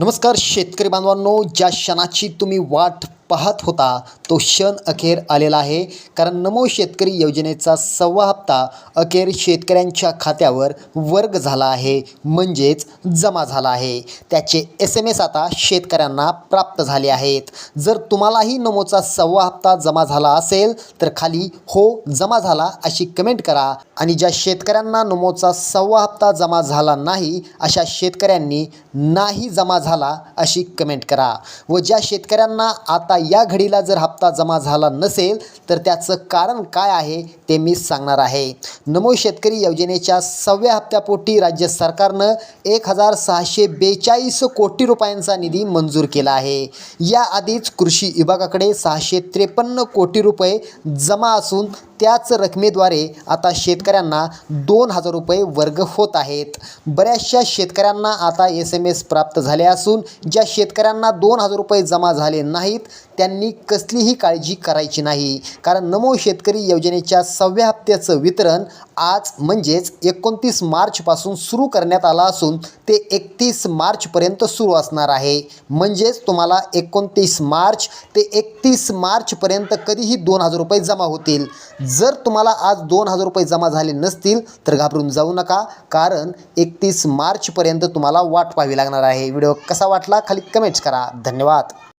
नमस्कार शेतकरी बांधवांनो ज्या क्षणाची तुम्ही वाट पाहत होता तो क्षण अखेर आलेला आहे. कारण नमो शेतकरी योजनेचा सव्वा हप्ता अखेर शेतकऱ्यांच्या खात्यावर वर्ग झाला आहे. म्हणजेच जमा झाला आहे. त्याचे एस एम एस आता शेतकऱ्यांना प्राप्त झाले आहेत. जर तुम्हालाही नमोचा सव्वा हप्ता जमा झाला असेल तर खाली हो जमा झाला अशी कमेंट करा. आणि ज्या शेतकऱ्यांना नमोचा सव्वा हप्ता जमा झाला नाही अशा शेतकऱ्यांनी नाही जमा झाला अशी कमेंट करा. व ज्या शेतकऱ्यांना आता या घडीला जर हप्ता जमा झाला नसेल तर त्याचं कारण काय आहे ते मी सांगणार आहे. नमो शेतकरी योजनेच्या सव्या हप्त्यापोटी राज्य सरकारनं एक हजार सहाशे बेचाळीस कोटी रुपयांचा निधी मंजूर केला आहे. याआधीच कृषी विभागाकडे सहाशे त्रेपन्न कोटी रुपये जमा असून त्याच रकमेद्वारे आता शेतकऱ्यांना दोन हजार रुपये वर्ग होत आहेत. बऱ्याचशा शेतकऱ्यांना आता एस एम एस प्राप्त झाले असून ज्या शेतकऱ्यांना दोन हजार रुपये जमा झाले नाहीत त्यांनी कसलीही काळजी करायची नाही. कारण नमो शेतकरी योजनेच्या सव्या हप्त्याचं वितरण आज म्हणजेच एकोणतीस मार्चपासून सुरू करण्यात आलं असून ते एकतीस मार्चपर्यंत सुरू असणार आहे. म्हणजेच तुम्हाला एकोणतीस मार्च ते एकतीस मार्चपर्यंत कधीही दोन हजार रुपये जमा होतील. जर तुम्हाला आज दोन हजार रुपये जमा झाले नसतील तर घाबरून जाऊ नका. कारण एकतीस मार्चपर्यंत तुम्हाला वाट पाहावी लागणार आहे. व्हिडिओ कसा वाटला खाली कमेंट्स करा. धन्यवाद.